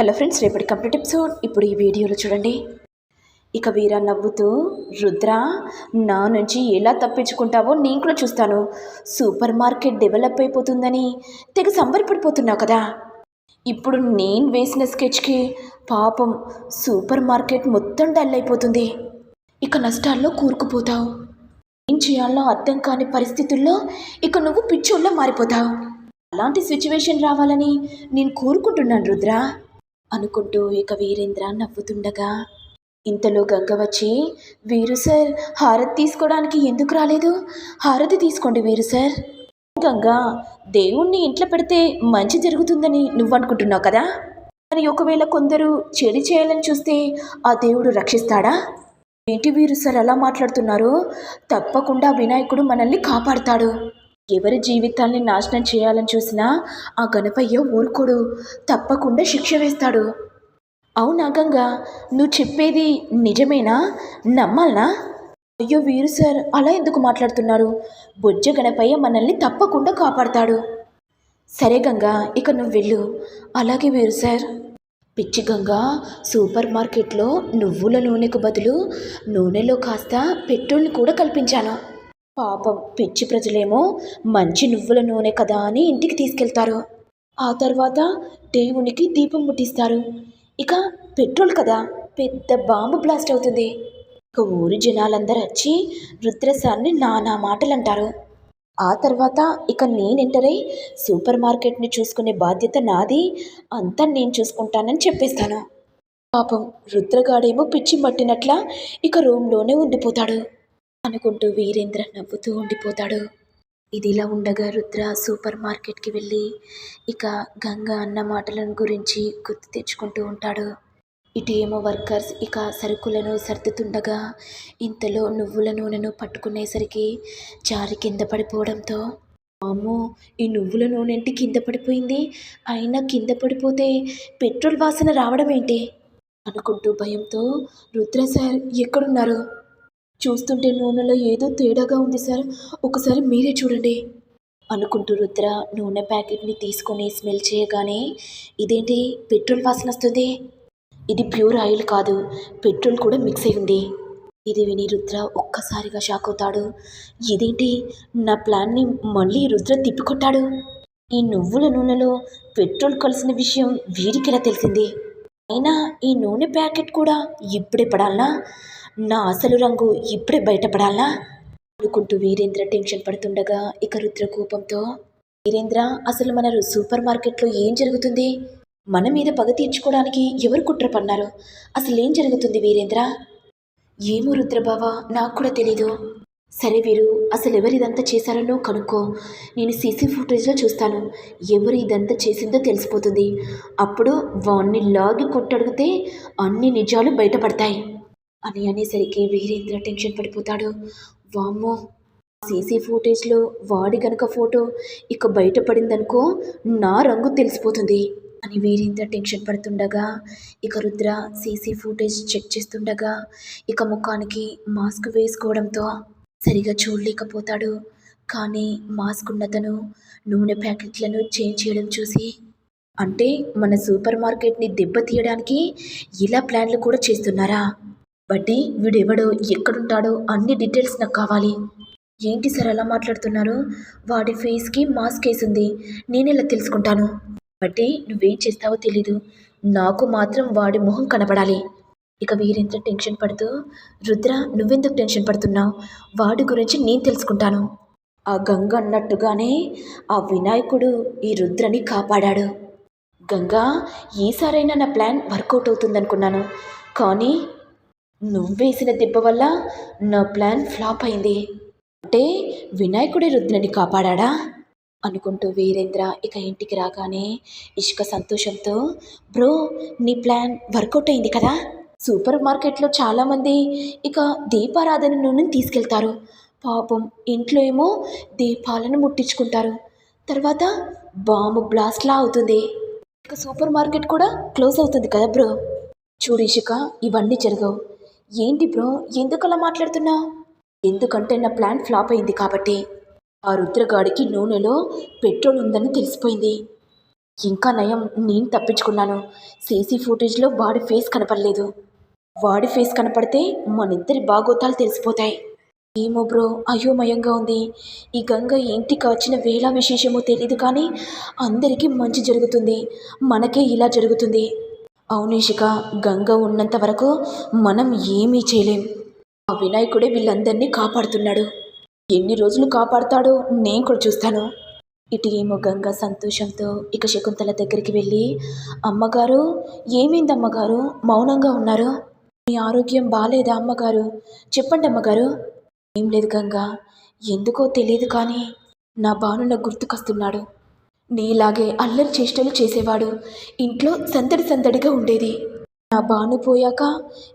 Hello friends రేపటి complete episode. ఇప్పుడు ఈ వీడియోలో చూడండి. ఇక వీర నవ్వుతూ రుద్ర నా నుంచి ఎలా తప్పించుకుంటావో నేను కూడా చూస్తాను. సూపర్ మార్కెట్ డెవలప్ అయిపోతుందని తెగ సంబరపడిపోతున్నావు కదా. ఇప్పుడు నేను వేసిన స్కెచ్కి పాపం సూపర్ మార్కెట్ మొత్తం డల్ అయిపోతుంది. ఇక నష్టాల్లో కూరుకుపోతావు. ఏం చేయాలో అర్థం కాని పరిస్థితుల్లో ఇక నువ్వు పిచ్చోళ్ళ మారిపోతావు. అలాంటి సిచ్యువేషన్ రావాలని నేను కోరుకుంటున్నాను రుద్ర. అనుకుంటూ ఇక వీరేంద్ర నవ్వుతుండగా ఇంతలో గంగ వచ్చి వీరు సార్ హారతి తీసుకోవడానికి ఎందుకు రాలేదు? హారతి తీసుకోండి వీరు సార్. గంగా దేవుణ్ణి ఇంట్లో పెడితే మంచి జరుగుతుందని నువ్వు అనుకుంటున్నావు కదా? మరి ఒకవేళ కొందరు చెడు చేయాలని చూస్తే ఆ దేవుడు రక్షిస్తాడా? ఏంటి వీరు సార్ అలా మాట్లాడుతున్నారు? తప్పకుండా వినాయకుడు మనల్ని కాపాడుతాడు. ఎవరి జీవితాల్ని నాశనం చేయాలని చూసినా ఆ గణపయ్య ఊరుకోడు. తప్పకుండా శిక్ష వేస్తాడు. అవునా గంగ? నువ్వు చెప్పేది నిజమేనా? నమ్మాలనా? అయ్యో వీరు సార్ అలా ఎందుకు మాట్లాడుతున్నారు? బొజ్జ గణపయ్య మనల్ని తప్పకుండా కాపాడతాడు. సరే గంగా ఇక నువ్వు వెళ్ళు. అలాగే వీరు సార్. పిచ్చి గంగా సూపర్ మార్కెట్లో నువ్వుల నూనెకు బదులు నూనెలో కాస్త పెట్రోల్ని కూడా కల్పించాను. పాపం పిచ్చి ప్రజలేమో మంచి నువ్వుల నూనె కదా అని ఇంటికి తీసుకెళ్తారు. ఆ తర్వాత దేవునికి దీపం ముట్టిస్తారు. ఇక పెట్రోల్ కదా పెద్ద బాంబు బ్లాస్ట్ అవుతుంది. ఇక ఊరి జనాలందరూ వచ్చి రుద్రసాన్ని నానా మాటలు అంటారు ఆ తర్వాత ఇక నేను ఎంటర్ సూపర్ మార్కెట్ని చూసుకునే బాధ్యత నాది అంతా నేను చూసుకుంటానని చెప్పేస్తాను. పాపం రుద్రగాడేమో పిచ్చి పట్టినట్ల ఇక రూమ్లోనే ఉండిపోతాడు. అనుకుంటూ వీరేంద్ర నవ్వుతూ ఉండిపోతాడు. ఇదిలా ఉండగా రుద్ర సూపర్ మార్కెట్కి వెళ్ళి ఇక గంగ అన్న మాటలను గురించి గుర్తు తెచ్చుకుంటూ ఉంటాడు. ఇటు ఏమో వర్కర్స్ ఇక సరుకులను సర్దుతుండగా ఇంతలో నువ్వుల నూనెను పట్టుకునేసరికి జారి కింద పడిపోవడంతో అమ్మో ఈ నువ్వుల నూనె ఏంటి కింద పడిపోయింది? అయినా కింద పడిపోతే పెట్రోల్ వాసన రావడం ఏంటి అనుకుంటూ భయంతో రుద్ర సార్ ఎక్కడున్నారు? చూస్తుంటే నూనెలో ఏదో తేడాగా ఉంది సార్. ఒకసారి మీరే చూడండి. అనుకుంటూ రుద్ర నూనె ప్యాకెట్ని తీసుకొని స్మెల్ చేయగానే ఇదేంటి? పెట్రోల్ వాసన వస్తుంది. ఇది ప్యూర్ ఆయిల్ కాదు. పెట్రోల్ కూడా మిక్స్ అయి ఉంది. ఇది విని రుద్ర ఒక్కసారిగా షాక్ అవుతాడు. ఇదేంటి? నా ప్లాన్ని మళ్ళీ రుద్ర తిప్పికొట్టాడు. ఈ నువ్వుల నూనెలో పెట్రోల్ కలిసిన విషయం వీరికిలా తెలిసింది? అయినా ఈ నూనె ప్యాకెట్ కూడా ఇప్పుడే పడాలనా? నా అసలు రంగు ఇప్పుడే బయటపడాలా? అనుకుంటూ వీరేంద్ర టెన్షన్ పడుతుండగా ఇక రుద్ర కోపంతో వీరేంద్ర అసలు మన సూపర్ మార్కెట్లో ఏం జరుగుతుంది? మన మీద పగ తీర్చుకోవడానికి ఎవరు కుట్ర పన్నారు? అసలు ఏం జరుగుతుంది వీరేంద్ర? ఏమో రుద్రబావ నాకు కూడా తెలీదు. సరే వీరు అసలు ఎవరు ఇదంతా చేశారనో కనుక్కో. నేను సీసీ ఫుటేజ్లో చూస్తాను. ఎవరు ఇదంతా చేసిందో తెలిసిపోతుంది. అప్పుడు వాణ్ణి లాగి కొట్టడిగితే అన్ని నిజాలు బయటపడతాయి. అని అనేసరికి వీరేంద్ర టెన్షన్ పడిపోతాడు. వామ్మో సీసీ ఫుటేజ్లో వాడి గనక ఫోటో ఇక బయటపడిందనుకో నా రంగు తెలిసిపోతుంది అని వీరేంద్ర టెన్షన్ పడుతుండగా ఇక రుద్ర సీసీ ఫుటేజ్ చెక్ చేస్తుండగా ఇక ముఖానికి మాస్క్ వేసుకోవడంతో సరిగా చూడలేకపోతాడు. కానీ మాస్క్ ఉన్నతను నూనె ప్యాకెట్లను చేంజ్ చేయడం చూసి అంటే మన సూపర్ మార్కెట్ని దెబ్బతీయడానికి ఇలా ప్లాన్లు కూడా చేస్తున్నారా? బట్టి వీడెవడో ఎక్కడుంటాడో అన్ని డీటెయిల్స్ నాకు కావాలి. ఏంటి సార్ అలా మాట్లాడుతున్నారు? వాడి ఫేస్కి మాస్క్ వేసింది. నేను ఇలా తెలుసుకుంటాను? బట్టి నువ్వేం చేస్తావో తెలీదు. నాకు మాత్రం వాడి మొహం కనపడాలి ఇక వీరెంత టెన్షన్ పడుతూ రుద్ర నువ్వెందుకు టెన్షన్ పడుతున్నావు? వాడి గురించి నేను తెలుసుకుంటాను. ఆ గంగ అన్నట్టుగానే ఆ వినాయకుడు ఈ రుద్రని కాపాడాడు. గంగా ఈసారైనా నా ప్లాన్ వర్కౌట్ అవుతుందనుకున్నాను. కానీ నువ్వేసిన దెబ్బ వల్ల నా ప్లాన్ ఫ్లాప్ అయింది. అంటే వినాయకుడి రుద్రని కాపాడా అనుకుంటూ వీరేంద్ర ఇక ఇంటికి రాగానే ఇష్క సంతోషంతో బ్రో నీ ప్లాన్ వర్కౌట్ అయింది కదా? సూపర్ మార్కెట్లో చాలామంది ఇక దీపారాధన నూనె తీసుకెళ్తారు. పాపం ఇంట్లో ఏమో దీపాలను ముట్టించుకుంటారు. తర్వాత బాంబు బ్లాస్ట్లా అవుతుంది. ఇక సూపర్ మార్కెట్ కూడా క్లోజ్ అవుతుంది కదా బ్రో? చూడు ఇషిక ఇవన్నీ జరగవు. ఏంటి బ్రో? ఎందుకలా మాట్లాడుతున్నా? మాట్లాడుతున్నావు ఎందుకంటే నా ప్లాన్ ఫ్లాప్ అయింది కాబట్టి. ఆ రుద్రగాడికి నూనెలో పెట్రోల్ ఉందని తెలిసిపోయింది. ఇంకా నయం నేను తప్పించుకున్నాను. సీసీ ఫుటేజ్లో వాడి ఫేస్ కనపడలేదు. వాడి ఫేస్ కనపడితే మనిద్దరి బాగోతాలు తెలిసిపోతాయి. ఏమో బ్రో అయోమయంగా ఉంది. ఈ గంగ ఏంటి కాచిన వేళ విశేషమో తెలియదు కానీ అందరికీ మంచి జరుగుతుంది. మనకే ఇలా జరుగుతుంది. అవునేషిక గంగ ఉన్నంత వరకు మనం ఏమీ చేయలేం. ఆ వినాయకుడే వీళ్ళందరినీ కాపాడుతున్నాడు. ఎన్ని రోజులు కాపాడుతాడో నేను కూడా చూస్తాను. ఇటు ఏమో గంగ సంతోషంతో ఇక శకుంతల దగ్గరికి వెళ్ళి అమ్మగారు ఏమైంది అమ్మగారు? మౌనంగా ఉన్నారు. మీ ఆరోగ్యం బాగాలేదా అమ్మగారు? చెప్పండి అమ్మగారు. ఏం లేదు గంగ. ఎందుకో తెలియదు కానీ నా బాను నాకు గుర్తుకొస్తున్నాడు. నీలాగే అల్లరి చేష్టలు చేసేవాడు. ఇంట్లో సందడి సందడిగా ఉండేది. నా బాను పోయాక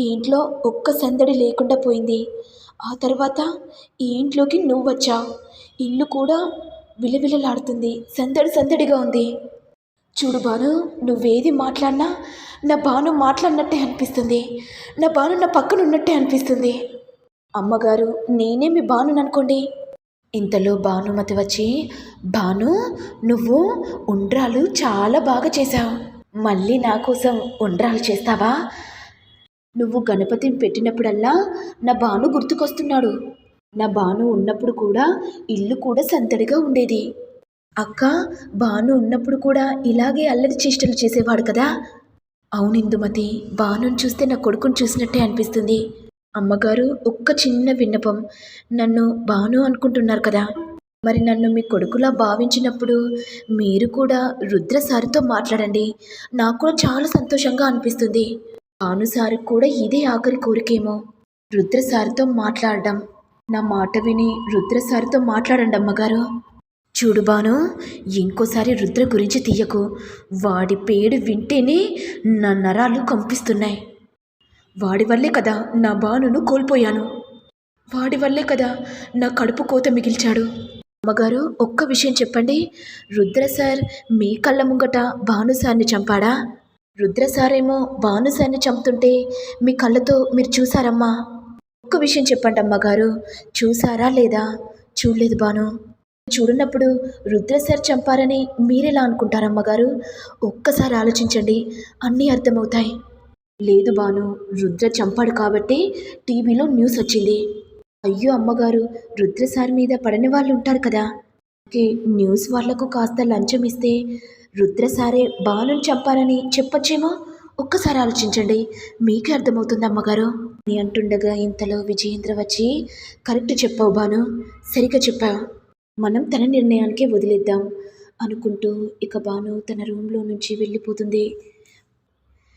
ఈ ఇంట్లో ఒక్క సందడి లేకుండా పోయింది. ఆ తర్వాత ఈ ఇంట్లోకి నువ్వు వచ్చావు ఇల్లు కూడా విలవిలలాడుతుంది. సందడి సందడిగా ఉంది. చూడు బాను నువ్వేది మాట్లాడినా నా బాను మాట్లాడినట్టే అనిపిస్తుంది. నా బాను నా పక్కన ఉన్నట్టే అనిపిస్తుంది. అమ్మగారు నేనే మీ బాను అనుకోండి ఇంతలో భానుమతి వచ్చి భాను నువ్వు ఉండ్రాలు చాలా బాగా చేశావు. మళ్ళీ నా కోసం ఉండ్రాలు చేస్తావా? నువ్వు గణపతిని పెట్టినప్పుడల్లా నా బాను గుర్తుకొస్తున్నాడు. నా బాను ఉన్నప్పుడు కూడా ఇల్లు కూడా సందడిగా ఉండేది. అక్క బాను ఉన్నప్పుడు కూడా ఇలాగే అల్లరి చేష్టలు చేసేవాడు కదా. అవును ఇందుమతి భానుని చూస్తే నా కొడుకుని చూసినట్టే అనిపిస్తుంది. అమ్మగారు ఒక్క చిన్న విన్నపం. నన్ను బాను అనుకుంటున్నారు కదా. మరి నన్ను మీ కొడుకులా భావించినప్పుడు మీరు కూడా రుద్ర సారితో మాట్లాడండి. నాకు కూడా చాలా సంతోషంగా అనిపిస్తుంది. భాను సారికి కూడా ఇదే ఆఖరి కోరికేమో. రుద్ర సారితో మాట్లాడడం. నా మాట విని రుద్ర సారితో మాట్లాడండి అమ్మగారు. చూడు బాను ఇంకోసారి రుద్ర గురించి తీయకు. వాడి పేడు వింటేనే నా నరాలు కంపిస్తున్నాయి. వాడి వల్లే కదా నా బానును కోల్పోయాను. వాడి వల్లే కదా నా కడుపు కోత మిగిల్చాడు. అమ్మగారు ఒక్క విషయం చెప్పండి. రుద్ర సార్ మీ కళ్ళ ముంగట భాను సార్ని చంపాడా? రుద్ర సారేమో భాను సార్ని చంపుతుంటే మీ కళ్ళతో మీరు చూసారమ్మా ఒక్క విషయం చెప్పండి అమ్మగారు. చూసారా లేదా? చూడలేదు బాను చూడనప్పుడు రుద్ర సార్ చంపారని మీరెలా అనుకుంటారమ్మగారు? ఒక్కసారి ఆలోచించండి. అన్నీ అర్థమవుతాయి. లేదు బాను రుద్ర చంపాడు కాబట్టి టీవీలో న్యూస్ వచ్చింది. అయ్యో అమ్మగారు రుద్ర సార్ మీద పడని వాళ్ళు ఉంటారు కదా. ఓకే న్యూస్ వాళ్ళకు కాస్త లంచం ఇస్తే రుద్ర సారే బాను చంపారని చెప్పొచ్చేమో? ఒక్కసారి ఆలోచించండి. మీకే అర్థమవుతుంది అమ్మగారు. అని అంటుండగా ఇంతలో విజయేంద్ర వచ్చి కరెక్ట్ చెప్పావు బాను సరిగ్గా చెప్పావు మనం తన నిర్ణయానికే వదిలేద్దాం అనుకుంటూ ఇక బాను తన రూమ్లో నుంచి వెళ్ళిపోతుంది.